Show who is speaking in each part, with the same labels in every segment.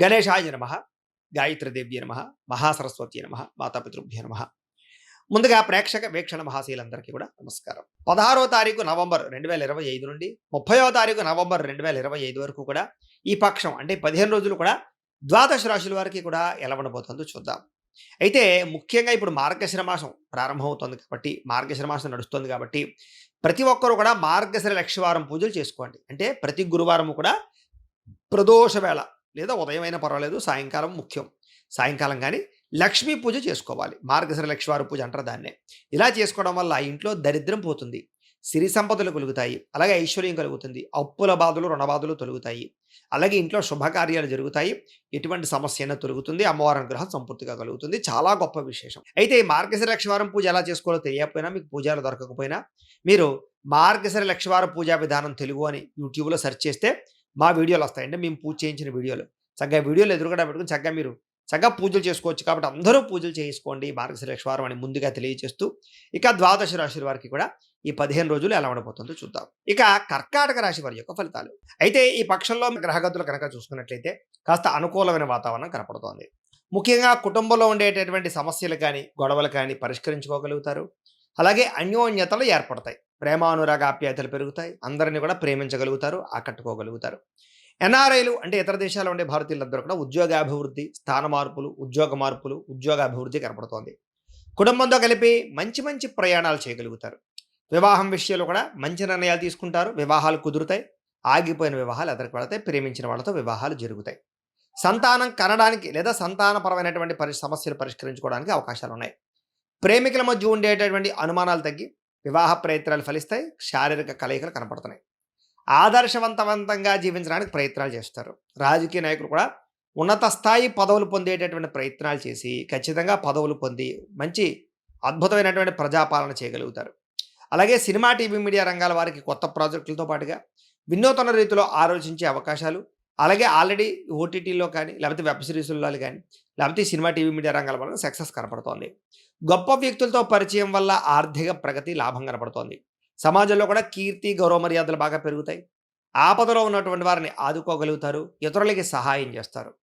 Speaker 1: గణేశాయ నమ గాయత్రిదేవ్య నమ మహాసరస్వతి నమ మాతాపితృభ్య నమ. ముందుగా ప్రేక్షక వీక్షణ మహాశీలందరికీ కూడా నమస్కారం. పదహారో తారీఖు నవంబర్ రెండు వేల ఇరవై ఐదు నుండి ముప్పయో తారీఖు నవంబర్ రెండు వేల ఇరవై ఐదు వరకు కూడా ఈ పక్షం అంటే పదిహేను రోజులు కూడా ద్వాదశ రాశుల వారికి కూడా ఎలా ఉండబోతుందో చూద్దాం. అయితే ముఖ్యంగా ఇప్పుడు మార్గశిర మాసం ప్రారంభమవుతుంది కాబట్టి మార్గశిర మాసం నడుస్తుంది కాబట్టి ప్రతి ఒక్కరూ కూడా మార్గశిర లక్షవారం పూజలు చేసుకోండి. అంటే ప్రతి గురువారం కూడా ప్రదోష వేళ లేదా ఉదయం అయినా పర్వాలేదు సాయంకాలం ముఖ్యం. సాయంకాలం కానీ లక్ష్మీ పూజ చేసుకోవాలి. మార్గశిర లక్ష్మీవారి పూజ అంటారు దాన్నే. ఇలా చేసుకోవడం వల్ల ఆ ఇంట్లో దరిద్రం పోతుంది. సిరి సంపదలు కలుగుతాయి. అలాగే ఐశ్వర్యం కలుగుతుంది. అప్పుల బాధలు రుణబాధలు తొలుగుతాయి. అలాగే ఇంట్లో శుభకార్యాలు జరుగుతాయి. ఎటువంటి సమస్య అయినా తొలుగుతుంది. అమ్మవారి అనుగ్రహం సంపూర్తిగా కలుగుతుంది. చాలా గొప్ప విశేషం. అయితే ఈ మార్గశిర లక్షవారం పూజ ఎలా చేసుకోవాలో తెలియకపోయినా మీకు పూజలు దొరకకపోయినా మీరు మార్గశిర లక్షవారం పూజా విధానం తెలుగు అని యూట్యూబ్లో సెర్చ్ చేస్తే మా వీడియోలు వస్తాయంటే మేము పూజ చేయించిన వీడియోలు. చక్కగా వీడియోలు ఎదురుగా పెట్టుకుని చక్కగా మీరు చక్కగా పూజలు చేసుకోవచ్చు కాబట్టి అందరూ పూజలు చేసుకోండి. మార్గశిర వారం అని ముందుగా తెలియజేస్తూ ఇక ద్వాదశ రాశి వారికి కూడా ఈ పదిహేను రోజులు ఎలా ఉండబోతుందో చూద్దాం. ఇక కర్కాటక రాశి వారి యొక్క ఫలితాలు. అయితే ఈ పక్షంలో గ్రహగతులు కనుక చూసుకున్నట్లయితే కాస్త అనుకూలమైన వాతావరణం కనపడుతోంది. ముఖ్యంగా కుటుంబంలో ఉండేటటువంటి సమస్యలు కానీ గొడవలు కానీ పరిష్కరించుకోగలుగుతారు. అలాగే అన్యోన్యతలు ఏర్పడతాయి. ప్రేమానురాగ ఆప్యాయతలు పెరుగుతాయి. అందరినీ కూడా ప్రేమించగలుగుతారు ఆకట్టుకోగలుగుతారు. ఎన్ఆర్ఐలు అంటే ఇతర దేశాల్లో ఉండే భారతీయులందరూ కూడా ఉద్యోగాభివృద్ధి స్థాన మార్పులు ఉద్యోగ మార్పులు ఉద్యోగాభివృద్ధి కనపడుతోంది కుటుంబంతో కలిపి మంచి మంచి ప్రయాణాలు చేయగలుగుతారు. వివాహం విషయంలో కూడా మంచి నిర్ణయాలు తీసుకుంటారు. వివాహాలు కుదురుతాయి. ఆగిపోయిన వివాహాలు ఎదరికి పడతాయి. ప్రేమించిన వాళ్ళతో వివాహాలు జరుగుతాయి. సంతానం కనడానికి లేదా సంతానపరమైనటువంటి పరి సమస్యలు పరిష్కరించుకోవడానికి అవకాశాలు ఉన్నాయి ప్రేమికుల మధ్య ఉండేటటువంటి అనుమానాలు తగ్గి వివాహ ప్రయత్నాలు ఫలిస్తాయి శారీరక కలయికలు కనపడుతున్నాయి. ఆదర్శవంతవంతంగా జీవించడానికి ప్రయత్నాలు చేస్తారు. రాజకీయ నాయకులు కూడా ఉన్నత స్థాయి పదవులు పొందేటటువంటి ప్రయత్నాలు చేసి ఖచ్చితంగా పదవులు పొంది మంచి అద్భుతమైనటువంటి ప్రజాపాలన చేయగలుగుతారు. అలాగే సినిమా టీవీ మీడియా రంగాల వారికి కొత్త ప్రాజెక్టులతో పాటుగా వినూతన రీతిలో ఆలోచించే అవకాశాలు అలాగే ఆల్రెడీ ఓటీటీలో కానీ లేకపోతే వెబ్ సిరీస్లో కానీ లేకపోతే సినిమా టీవీ మీడియా రంగాల వల్ల సక్సెస్ కనపడుతోంది. గొప్ప వ్యక్తులతో పరిచయం వల్ల ఆర్థిక ప్రగతి లాభం కనపడుతోంది. సమాజంలో కూడా కీర్తి గౌరవ మర్యాదలు బాగా పెరుగుతాయి. ఆపదలో ఉన్నటువంటి వారిని ఆదుకోగలుగుతారు ఇతరులకి సహాయం చేస్తారు.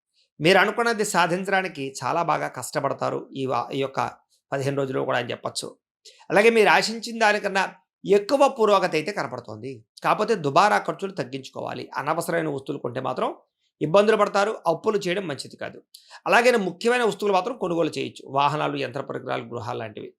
Speaker 1: మీరు అనుకున్నది సాధించడానికి చాలా బాగా కష్టపడతారు ఈ వా- ఈ యొక్క పదిహేను రోజులు కూడా అని చెప్పచ్చు. అలాగే మీరు ఆశించిన దానికన్నా ఎక్కువ పురోగతి అయితే కనపడుతోంది. కాకపోతే దుబారా ఖర్చులు తగ్గించుకోవాలి. అనవసరమైన వస్తువులు కొంటే మాత్రం ఇబ్బందులు పడతారు అప్పులు చేయడం మంచిది కాదు. అలాగే ముఖ్యమైన వస్తువులు మాత్రం కొనుగోలు చేయొచ్చు. వాహనాలు యంత్ర పరికరాలు గృహాలు లాంటివి.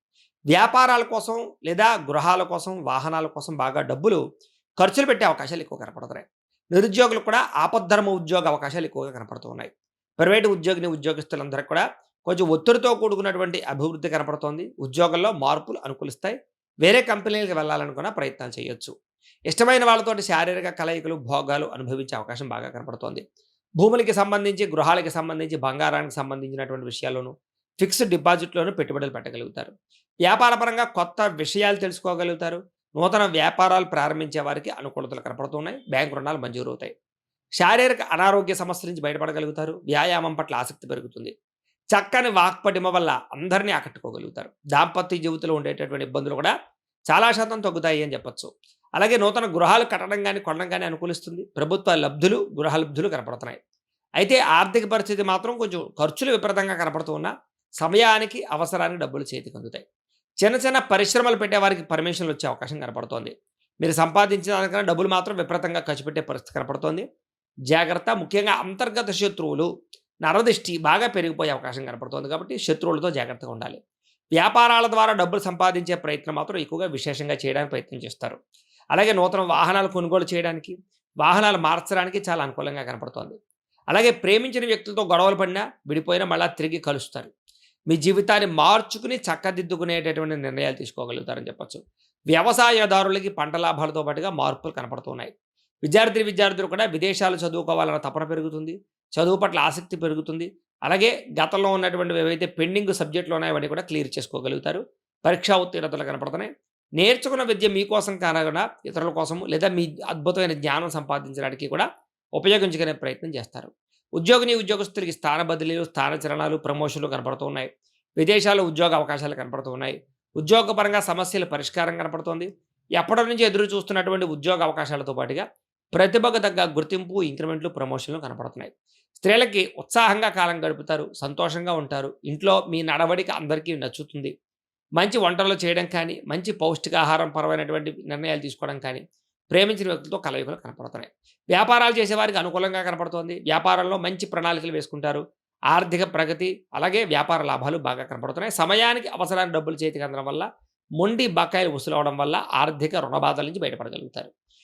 Speaker 1: వ్యాపారాల కోసం లేదా గృహాల కోసం వాహనాల కోసం బాగా డబ్బులు ఖర్చులు పెట్టే అవకాశాలు ఎక్కువ కనపడుతున్నాయి. నిరుద్యోగులు కూడా ఆపద్ధర్మ ఉద్యోగ అవకాశాలు ఎక్కువగా కనపడుతున్నాయి. ప్రైవేటు ఉద్యోగిని ఉద్యోగస్తులందరూ కూడా కొంచెం ఒత్తిడితో కూడుకున్నటువంటి అభివృద్ధి కనపడుతోంది. ఉద్యోగంలో మార్పులు అనుకూలిస్తాయి. వేరే కంపెనీలకు వెళ్ళాలనుకున్న ప్రయత్నాలు చేయొచ్చు. ఇష్టమైన వాళ్ళతోటి శారీరక కలయికలు భోగాలు అనుభవించే అవకాశం బాగా కనపడుతోంది. భూములకి సంబంధించి గృహాలకి సంబంధించి బంగారానికి సంబంధించినటువంటి విషయాల్లోనూ ఫిక్స్డ్ డిపాజిట్లోనూ పెట్టుబడులు పెట్టగలుగుతారు. వ్యాపారపరంగా కొత్త విషయాలు తెలుసుకోగలుగుతారు. నూతన వ్యాపారాలు ప్రారంభించే వారికి అనుకూలతలు కనపడుతున్నాయి. బ్యాంకు రుణాలు మంజూరు అవుతాయి. శారీరక అనారోగ్య సమస్యల నుంచి బయటపడగలుగుతారు. వ్యాయామం పట్ల ఆసక్తి పెరుగుతుంది. చక్కని వాక్పటిమ వల్ల అందరినీ ఆకట్టుకోగలుగుతారు. దాంపత్య జీవితంలో ఉండేటటువంటి ఇబ్బందులు కూడా చాలా శాతం తగ్గుతాయి అని చెప్పొచ్చు. అలాగే నూతన గృహాలు కట్టడం కానీ కొనడం కానీ అనుకూలిస్తుంది. ప్రభుత్వ లబ్ధులు గృహ లబ్ధులు కనపడుతున్నాయి. అయితే ఆర్థిక పరిస్థితి మాత్రం కొంచెం ఖర్చులు విపరీతంగా కనపడుతూ ఉన్నా సమయానికి అవసరానికి డబ్బులు చేతికి అందుతాయి. చిన్న చిన్న పరిశ్రమలు పెట్టే వారికి పర్మిషన్లు వచ్చే అవకాశం కనపడుతోంది. మీరు సంపాదించిన దానికన్నా డబ్బులు మాత్రం విపరీతంగా ఖర్చు పెట్టే పరిస్థితి కనపడుతోంది. జాగ్రత్త ముఖ్యంగా అంతర్గత శత్రువులు నరదిష్టి బాగా పెరిగిపోయే అవకాశం కనపడుతోంది కాబట్టి శత్రువులతో జాగ్రత్తగా ఉండాలి. వ్యాపారాల ద్వారా డబ్బులు సంపాదించే ప్రయత్నం మాత్రం ఎక్కువగా విశేషంగా చేయడానికి ప్రయత్నం చేస్తారు. అలాగే నూతన వాహనాలు కొనుగోలు చేయడానికి వాహనాలు మార్చడానికి చాలా అనుకూలంగా కనపడుతోంది. అలాగే ప్రేమించిన వ్యక్తులతో గొడవలు పడినా విడిపోయినా మళ్ళీ తిరిగి కలుస్తారు. మీ జీవితాన్ని మార్చుకుని చక్కదిద్దుకునేటటువంటి నిర్ణయాలు తీసుకోగలుగుతారని చెప్పచ్చు. వ్యవసాయదారులకి పంట లాభాలతో పాటుగా మార్పులు కనపడుతున్నాయి. విద్యార్థి విద్యార్థులు కూడా విదేశాలు చదువుకోవాలన్న తపన పెరుగుతుంది. చదువు పట్ల ఆసక్తి పెరుగుతుంది. అలాగే గతంలో ఉన్నటువంటి ఏవైతే పెండింగ్ సబ్జెక్టులు ఉన్నాయో అవన్నీ కూడా క్లియర్ చేసుకోగలుగుతారు. పరీక్షా ఉత్తీర్ణతలు కనపడుతున్నాయి. నేర్చుకున్న విద్య మీకోసం కానకుండా ఇతరుల కోసం లేదా మీ అద్భుతమైన జ్ఞానం సంపాదించడానికి కూడా ఉపయోగించుకునే ప్రయత్నం చేస్తారు. ఉద్యోగిని ఉద్యోగస్తులకి స్థాన బదిలీలు స్థాన చలనాలు ప్రమోషన్లు కనపడుతూ ఉన్నాయి. విదేశాల్లో ఉద్యోగ అవకాశాలు కనపడుతూ ఉన్నాయి. ఉద్యోగపరంగా సమస్యల పరిష్కారం కనపడుతోంది. ఎప్పటి నుంచి ఎదురు చూస్తున్నటువంటి ఉద్యోగ అవకాశాలతో పాటుగా ప్రతిభకు తగ్గ గుర్తింపు ఇంక్రిమెంట్లు ప్రమోషన్లు కనపడుతున్నాయి. స్త్రీలకి ఉత్సాహంగా కాలం గడుపుతారు సంతోషంగా ఉంటారు. ఇంట్లో మీ నడవడిక అందరికీ నచ్చుతుంది. మంచి వంటలు చేయడం కానీ మంచి పౌష్టికాహారం పరమైనటువంటి నిర్ణయాలు తీసుకోవడం కానీ ప్రేమించిన వ్యక్తులతో కలయికలు కనపడుతున్నాయి. వ్యాపారాలు చేసేవారికి అనుకూలంగా కనపడుతోంది. వ్యాపారంలో మంచి ప్రణాళికలు వేసుకుంటారు. ఆర్థిక ప్రగతి అలాగే వ్యాపార లాభాలు బాగా కనపడుతున్నాయి. సమయానికి అవసరానికి డబ్బులు చేతికి అందడం వల్ల మొండి బకాయిలు వసూలు వల్ల ఆర్థిక రుణబాధల నుంచి బయటపడగలుగుతారు.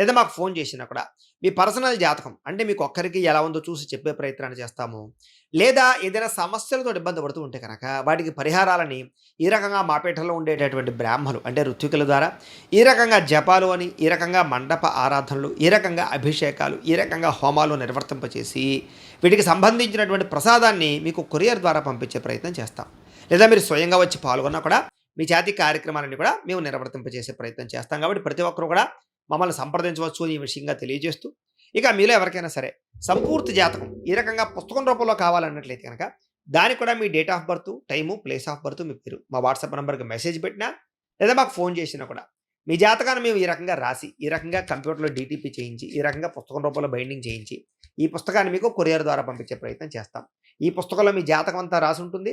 Speaker 1: లేదా మాకు ఫోన్ చేసినా కూడా మీ పర్సనల్ జాతకం అంటే మీకు ఒక్కరికి ఎలా ఉందో చూసి చెప్పే ప్రయత్నాన్ని చేస్తాము. లేదా ఏదైనా సమస్యలతో ఇబ్బంది పడుతూ ఉంటే కనుక వాటికి పరిహారాలని ఈ రకంగా మాపేటలో ఉండేటటువంటి బ్రాహ్మలు అంటే ఋత్వికుల ద్వారా ఈ రకంగా జపాలు అని ఈ రకంగా మండప ఆరాధనలు ఈ రకంగా అభిషేకాలు ఈ రకంగా హోమాలు నిర్వర్తింపచేసి వీటికి సంబంధించినటువంటి ప్రసాదాన్ని మీకు కొరియర్ ద్వారా పంపించే ప్రయత్నం చేస్తాం. లేదా మీరు స్వయంగా వచ్చి పాల్గొన్నా కూడా మీ జాతి కార్యక్రమాలన్నీ కూడా మేము నిర్వర్తింపజేసే ప్రయత్నం చేస్తాం. కాబట్టి ప్రతి ఒక్కరు కూడా మమ్మల్ని సంప్రదించవచ్చు అని ఈ విషయంగా తెలియజేస్తూ ఇక మీలో ఎవరికైనా సరే సంపూర్తి జాతకం ఈ రకంగా పుస్తకం రూపంలో కావాలన్నట్లయితే కనుక దానికి కూడా మీ date of birth time place of birth మీ పేరు మా వాట్సాప్ నెంబర్కి మెసేజ్ పెట్టినా లేదా మాకు ఫోన్ చేసినా కూడా మీ జాతకాన్ని మేము ఈ రకంగా రాసి ఈ రకంగా కంప్యూటర్లో డీటీపీ చేయించి ఈ రకంగా పుస్తకం రూపంలో బైండింగ్ చేయించి ఈ పుస్తకాన్ని మీకు కొరియర్ ద్వారా పంపించే ప్రయత్నం చేస్తాం. ఈ పుస్తకంలో మీ జాతకం అంతా రాసి ఉంటుంది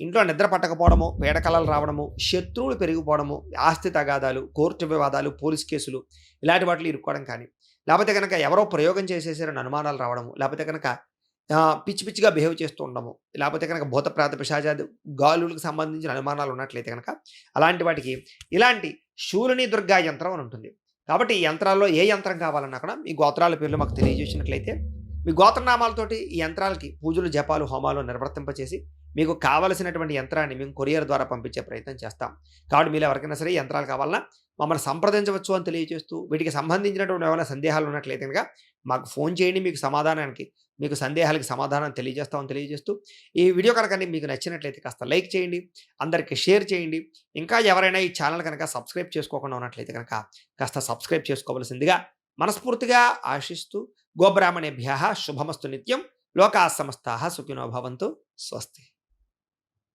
Speaker 1: ఇంట్లో నిద్ర పట్టకపోవడము పేడకలలు రావడము శత్రువులు పెరిగిపోవడము ఆస్తి తగాదాలు కోర్టు వివాదాలు పోలీస్ కేసులు ఇలాంటి వాటిలో ఇరుక్కోవడం కానీ లేకపోతే కనుక ఎవరో ప్రయోగం చేసేసారని అనుమానాలు రావడము లేకపోతే కనుక పిచ్చి పిచ్చిగా బిహేవ్ చేస్తూ ఉండము లేకపోతే కనుక భూత ప్రాత పిశాచాది గాలులకు సంబంధించిన అనుమానాలు ఉన్నట్లయితే కనుక అలాంటి వాటికి ఇలాంటి శూలని దుర్గా యంత్రం అని ఉంటుంది. కాబట్టి ఈ యంత్రాల్లో ఏ యంత్రం కావాలన్నా కూడా మీ గోత్రాల పేర్లు మాకు తెలియజేసినట్లయితే మీ గోత్రనామాలతోటి ఈ యంత్రాలకి పూజలు జపాలు హోమాలు నిర్వర్తింపచేసి మీకు కావలసినటువంటి యంత్రాన్ని మేము కొరియర్ ద్వారా పంపించే ప్రయత్నం చేస్తాం. కాబట్టి మీరు ఎవరికైనా సరే యంత్రాలు కావాలన్నా మమ్మల్ని సంప్రదించవచ్చు అని తెలియజేస్తూ వీటికి సంబంధించినటువంటి ఏమైనా సందేహాలు ఉన్నట్లయితే కనుక మాకు ఫోన్ చేయండి మీకు సమాధానానికి మీకు సందేహాలకి సమాధానం తెలియజేస్తామని తెలియజేస్తూ ఈ వీడియో కనుక మీకు నచ్చినట్లయితే కాస్త లైక్ చేయండి అందరికీ షేర్ చేయండి. ఇంకా ఎవరైనా ఈ ఛానల్ కనుక సబ్స్క్రైబ్ చేసుకోకుండా ఉన్నట్లయితే కనుక కాస్త సబ్స్క్రైబ్ చేసుకోవలసిందిగా మనస్ఫూర్తిగా ఆశిస్తూ గోబ్రాహ్మణేభ్య శుభమస్తు నిత్యం లోకా సమస్త సుఖినో భవంతు స్వస్తి.